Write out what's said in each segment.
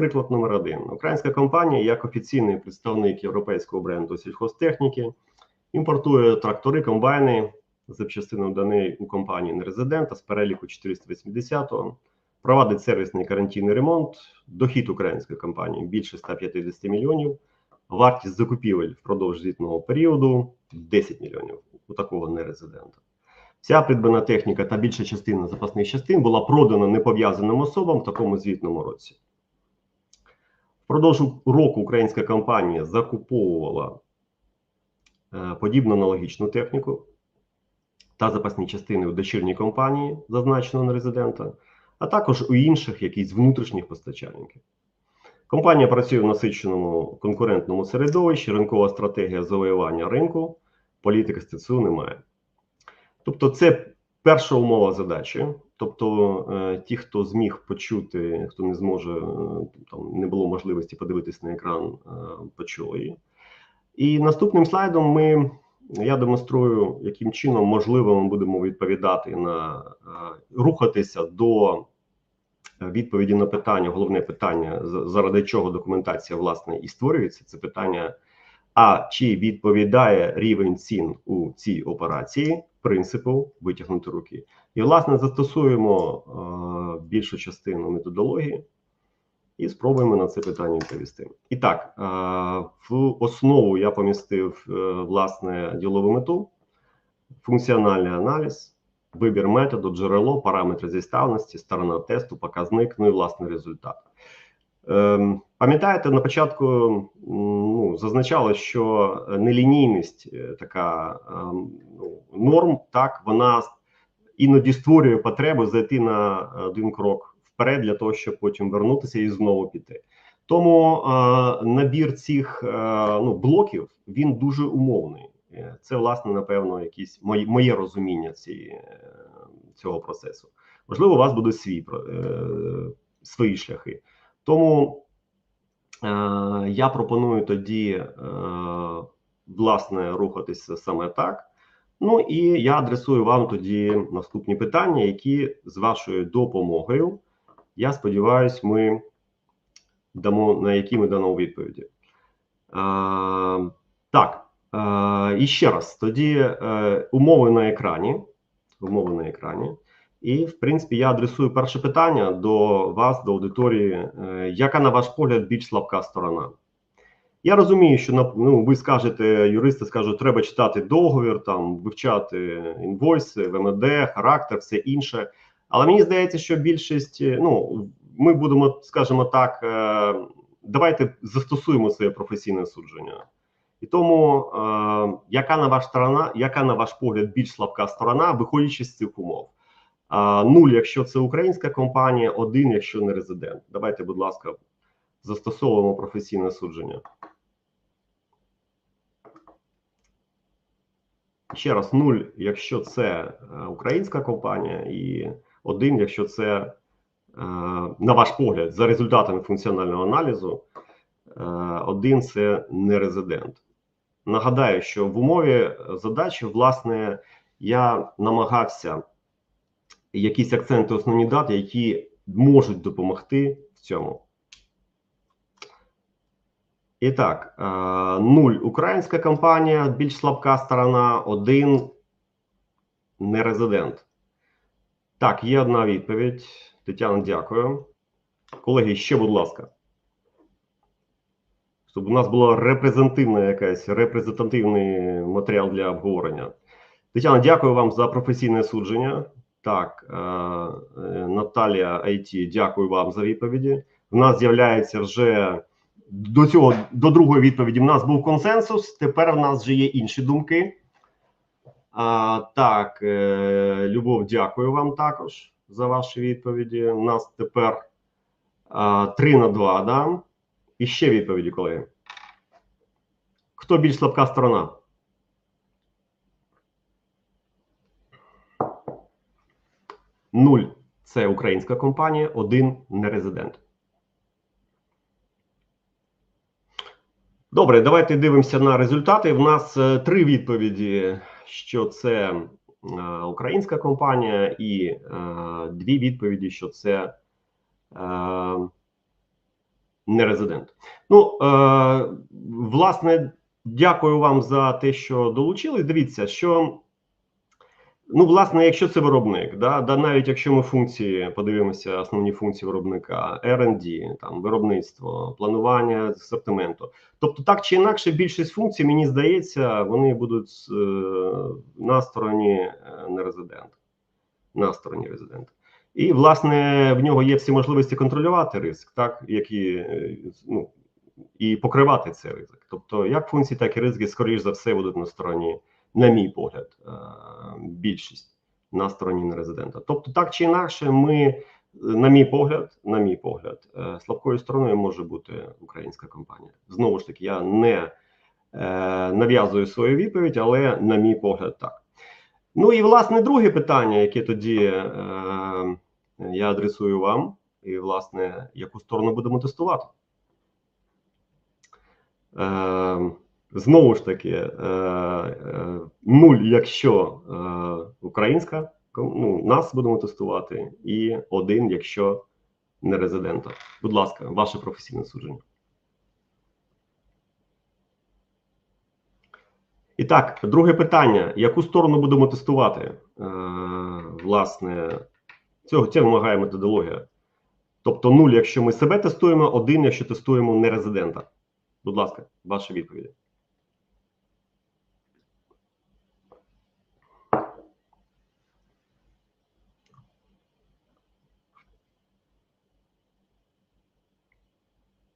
приклад номер один. Українська компанія, як офіційний представник європейського бренду сільхозтехніки, імпортує трактори, комбайни запчастину даний у компанії нерезидента з переліку 480-го, провадить сервісний карантинний ремонт, дохід української компанії більше 150 мільйонів, вартість закупівель впродовж звітного періоду 10 мільйонів у такого нерезидента. Вся придбана техніка та більша частина запасних частин була продана непов'язаним особам в такому звітному році. Впродовж року українська компанія закуповувала е, подібну аналогічну техніку та запасні частини у дочірній компанії, зазначеного нерезидента, а також у інших якісь внутрішніх постачальників. Компанія працює в насиченому конкурентному середовищі, ринкова стратегія завоювання ринку, політики СТЦУ немає. Тобто, це перша умова задачі. Тобто, е, ті, хто зміг почути, хто не зможе, е, там не було можливості подивитись на екран, е, почули її. І наступним слайдом ми я демонструю, яким чином можливо ми будемо відповідати на рухатися до відповіді на питання. Головне питання заради чого документація власне і створюється. Це питання. А чи відповідає рівень цін у цій операції принципу витягнути руки? І, власне, застосуємо е, більшу частину методології і спробуємо на це питання відповісти. І так, е, в основу я помістив е, власне ділову мету, функціональний аналіз, вибір методу, джерело, параметри зіставності, сторона тесту, показник, ну і власний результат. Ем, пам'ятаєте, на початку ну, зазначало, що нелінійність е, така ем, ну, норм, так вона іноді створює потребу зайти на один крок вперед для того, щоб потім вернутися і знову піти. Тому е, набір цих е, ну, блоків він дуже умовний. Це, власне, напевно, якісь моє, моє розуміння цієї, цього процесу. Можливо, у вас буде свій е, свої шляхи. Тому е, я пропоную тоді, е, власне, рухатися саме так. Ну і я адресую вам тоді наступні питання, які з вашою допомогою, я сподіваюся, ми дамо на які ми дамо відповіді. Е, так, е, і ще раз, тоді е, умови на екрані. Умови на екрані. І, в принципі, я адресую перше питання до вас, до аудиторії. Е, яка, на ваш погляд, більш слабка сторона? Я розумію, що ну, ви скажете, юристи скажуть, треба читати договір, там вивчати інвойси, ВМД, характер, все інше. Але мені здається, що більшість, ну ми будемо, скажімо так, е, давайте застосуємо своє професійне судження. І тому, е, яка на ваш сторона, яка на ваш погляд більш слабка сторона, виходячи з цих умов? Нуль, якщо це українська компанія, один, якщо не резидент. Давайте, будь ласка, застосовуємо професійне судження. Ще раз, нуль, якщо це е, українська компанія, і один, якщо це, е, на ваш погляд, за результатами функціонального аналізу, е, один це не резидент. Нагадаю, що в умові задачі, власне, я намагався якісь акценти, основні дати, які можуть допомогти в цьому. І так, е, нуль українська компанія, більш слабка сторона, один нерезидент. Так, є одна відповідь. Тетяна, дякую. Колеги, ще, будь ласка. Щоб у нас була репрезентативна якась репрезентативний матеріал для обговорення. Тетяна, дякую вам за професійне судження. Так, е, е, Наталія IT, дякую вам за відповіді. У нас з'являється вже до цього до другої відповіді. У нас був консенсус. Тепер в нас вже є інші думки. А, Так, е, Любов, дякую вам також за ваші відповіді. У нас тепер а, 3 на 2, да? І ще відповіді, колеги. Хто більш слабка сторона? Нуль це українська компанія, один нерезидент. Добре, давайте дивимося на результати. В нас е, три відповіді: що це е, українська компанія, і е, дві відповіді, що це не резидент. Ну, власне, дякую вам за те, що долучились. Дивіться, що. Ну, власне, якщо це виробник, да, да навіть якщо ми функції подивимося, основні функції виробника, R&D, там виробництво, планування асортименту. Тобто, так чи інакше, більшість функцій, мені здається, вони будуть е, на стороні е, нерезидента. На стороні резидента. І, власне, в нього є всі можливості контролювати ризик, так, які, е, ну, і покривати цей ризик. Тобто, як функції, так і ризики, скоріш за все, будуть на стороні на мій погляд, е, більшість на стороні нерезидента. Тобто, так чи інакше, ми, на мій погляд, на мій погляд, е, слабкою стороною може бути українська компанія. Знову ж таки, я не е, нав'язую свою відповідь, але на мій погляд, так. Ну і власне друге питання, яке тоді я адресую вам, і власне, яку сторону будемо тестувати. Знову ж таки, е, е, нуль, якщо е, українська, ну, нас будемо тестувати, і один, якщо не резидента. Будь ласка, ваше професійне судження. І так, друге питання: яку сторону будемо тестувати? Власне, цього це вимагає методологія. Тобто, нуль, якщо ми себе тестуємо, один, якщо тестуємо не резидента. Будь ласка, ваші відповіді.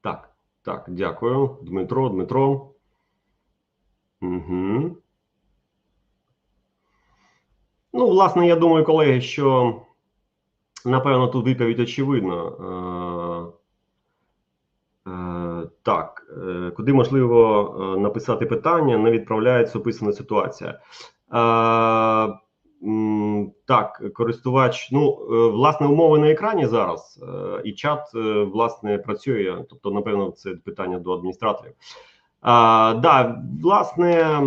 Так, так, дякую. Дмитро, Дмитро. Угу. Ну, власне, я думаю, колеги, що напевно тут відповідь очевидна. Е, е, так, е, куди можливо е, написати питання, не відправляється описана ситуація. Е, так, користувач, ну е, власне, умови на екрані зараз, е, і чат е, власне працює. Тобто, напевно, це питання до адміністраторів. А, Да, власне,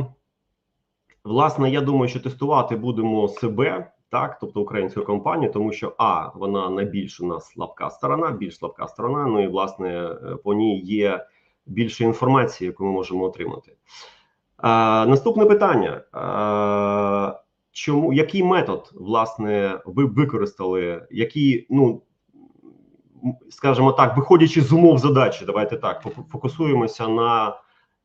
власне, я думаю, що тестувати будемо себе, так, тобто українську компанію, тому що а вона найбільш у нас слабка сторона, більш слабка сторона. Ну і власне по ній є більше інформації, яку ми можемо отримати. А, Наступне питання. А, чому який метод власне ви використали, які, ну скажімо так, виходячи з умов задачі, давайте так фокусуємося на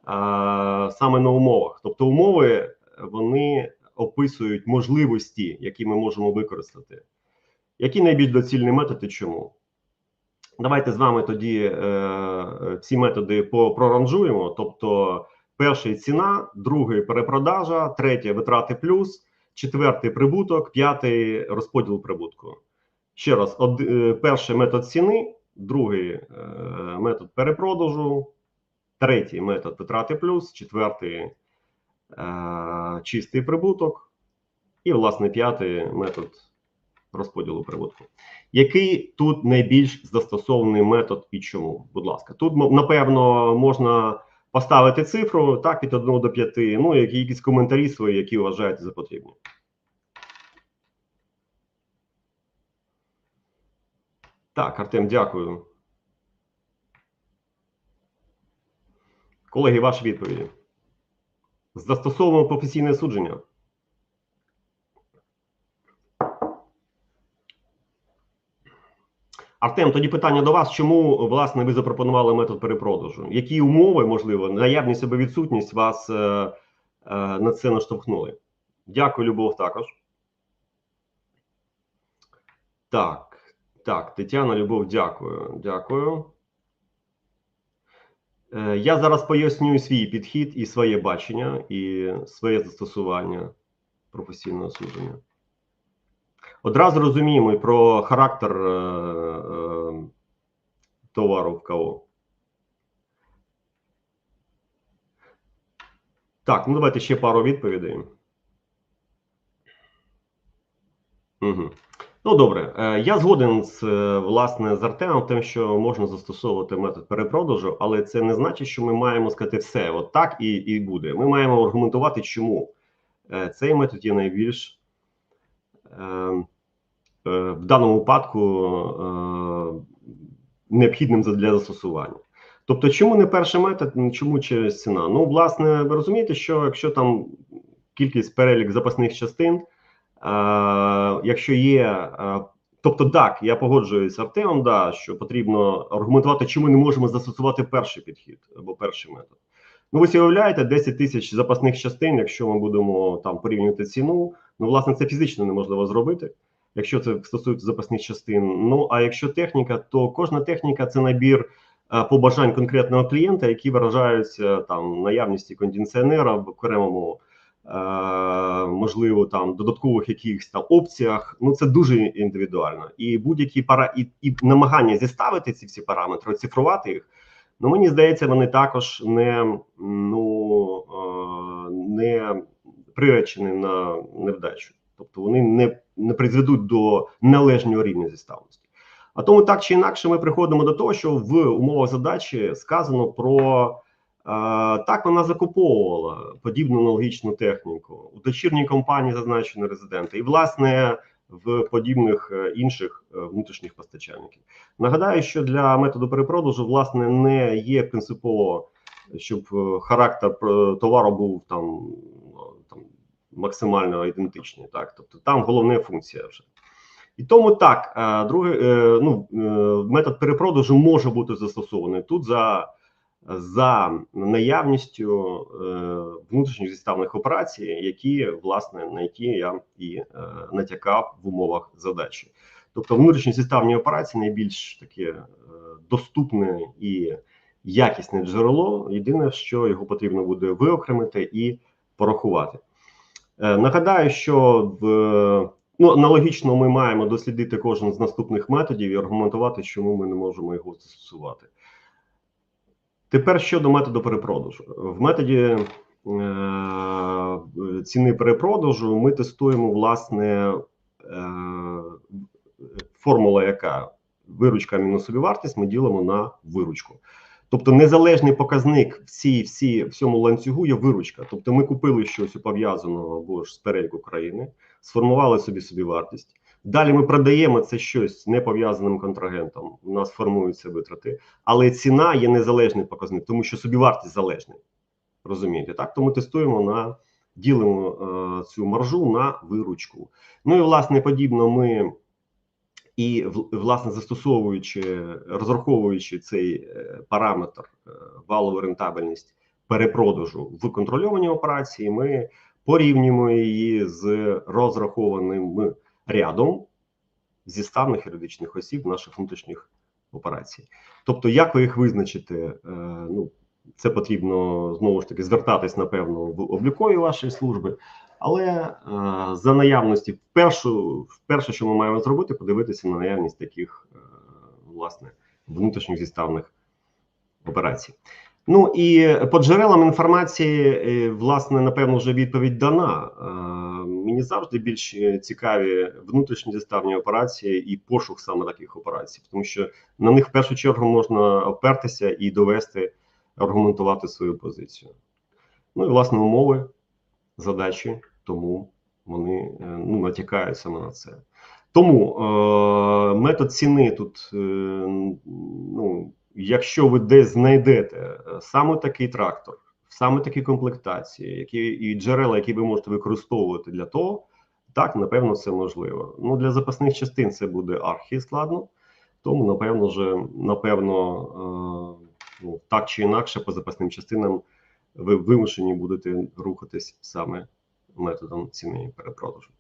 а, саме на умовах. Тобто, умови вони описують можливості, які ми можемо використати. Який найбільш доцільний метод і чому? Давайте з вами тоді е, ці методи проранжуємо. Тобто, перший ціна, другий перепродажа, третє витрати плюс, четвертий прибуток, п'ятий розподіл прибутку. Ще раз, од, е, перший метод ціни, другий е, метод перепродажу, третій метод витрати плюс, четвертий е, чистий прибуток, і, власне, п'ятий метод розподілу прибутку. Який тут найбільш застосований метод і чому? Будь ласка, тут напевно можна поставити цифру так від 1 до 5, ну які якісь коментарі свої, які вважаєте за потрібні. Так, Артем, дякую. Колеги, ваші відповіді. Застосовуємо професійне судження. Артем, тоді питання до вас: чому власне ви запропонували метод перепродажу? Які умови, можливо, наявність або відсутність вас е, е, на це наштовхнули? Дякую, Любов, також. Так, так, Тетяна Любов, дякую. Дякую. Е, я зараз пояснюю свій підхід і своє бачення, і своє застосування професійного судження. Одразу розуміємо про характер е, е, товару в КО. Так, ну давайте ще пару відповідей. Угу. Ну добре, е, я згоден з власне з Артемом, тим, що можна застосовувати метод перепродажу, але це не значить, що ми маємо сказати все, от так і і буде. Ми маємо аргументувати, чому цей метод є найбільш е, Е, в даному випадку е, необхідним для застосування. Тобто, чому не перший метод, чому через ціна? Ну, власне, ви розумієте, що якщо там кількість перелік запасних частин, е, якщо є. Е, тобто, так, я погоджуюсь з Артемом, да, що потрібно аргументувати, чому не можемо застосувати перший підхід або перший метод. Ну, ви уявляєте, 10 тисяч запасних частин, якщо ми будемо там порівнювати ціну, ну, власне, це фізично неможливо зробити, якщо це стосується запасних частин. Ну, а якщо техніка, то кожна техніка це набір е, побажань конкретного клієнта, які виражаються там наявності кондиціонера в окремому, е, можливо, там додаткових якихось там опціях. Ну, це дуже індивідуально. І будь-які пара і, і намагання зіставити ці всі параметри, оцифрувати їх. Ну, мені здається, вони також не ну е, не приречені на невдачу, тобто вони не, не призведуть до належнього рівня зіставності. А тому так чи інакше ми приходимо до того, що в умовах задачі сказано про е, так вона закуповувала подібну аналогічну техніку у дочірній компанії зазначені резиденти, і власне в подібних е, інших е, внутрішніх постачальників. Нагадаю, що для методу перепродажу власне не є принципово, щоб е, характер товару був там максимально ідентичний. Так, тобто там головна функція вже. І тому так, е, другий е, ну, е, метод перепродажу може бути застосований тут за за наявністю внутрішніх зіставних операцій, які власне на які я і натякав в умовах задачі. Тобто внутрішні зіставні операції найбільш таке доступне і якісне джерело. Єдине, що його потрібно буде виокремити і порахувати. Е, нагадаю, що ну аналогічно ми маємо дослідити кожен з наступних методів і аргументувати, чому ми не можемо його застосувати. Тепер щодо методу перепродажу. В методі е, ціни перепродажу ми тестуємо власне е, формула, яка виручка мінус собівартість, ми ділимо на виручку. Тобто незалежний показник всі, всі, всьому ланцюгу є виручка. Тобто ми купили щось пов'язаного або ж з переліку країни, сформували собі собівартість. Далі ми продаємо це щось не пов'язаним контрагентом. У нас формуються витрати, але ціна є незалежний показник, тому що собівартість залежний. Розумієте, так? Тому тестуємо на ділимо е, цю маржу на виручку. Ну і власне подібно ми і власне застосовуючи, розраховуючи цей е, параметр е, валову рентабельність перепродажу в контрольованій операції, ми порівнюємо її з розрахованим рядом зіставних юридичних осіб наших внутрішніх операцій. Тобто, як ви їх визначите, е, ну це потрібно знову ж таки звертатись напевно в облікові вашої служби, але е, за наявності, першу, перше, що ми маємо зробити, подивитися на наявність таких е, власне внутрішніх зіставних операцій. Ну і по джерелам інформації, власне, напевно, вже відповідь дана. Мені завжди більш цікаві внутрішні зіставні операції і пошук саме таких операцій, тому що на них в першу чергу можна опертися і довести, аргументувати свою позицію. Ну і власне умови, задачі, тому вони ну, натякають саме на це. Тому е, метод ціни тут, е, ну, якщо ви десь знайдете саме такий трактор саме такі комплектації, які і джерела, які ви можете використовувати для того, так напевно, це можливо. Ну для запасних частин це буде архі складно, тому напевно, вже напевно, е, ну так чи інакше, по запасним частинам ви вимушені будете рухатись саме методом ціни перепродажу.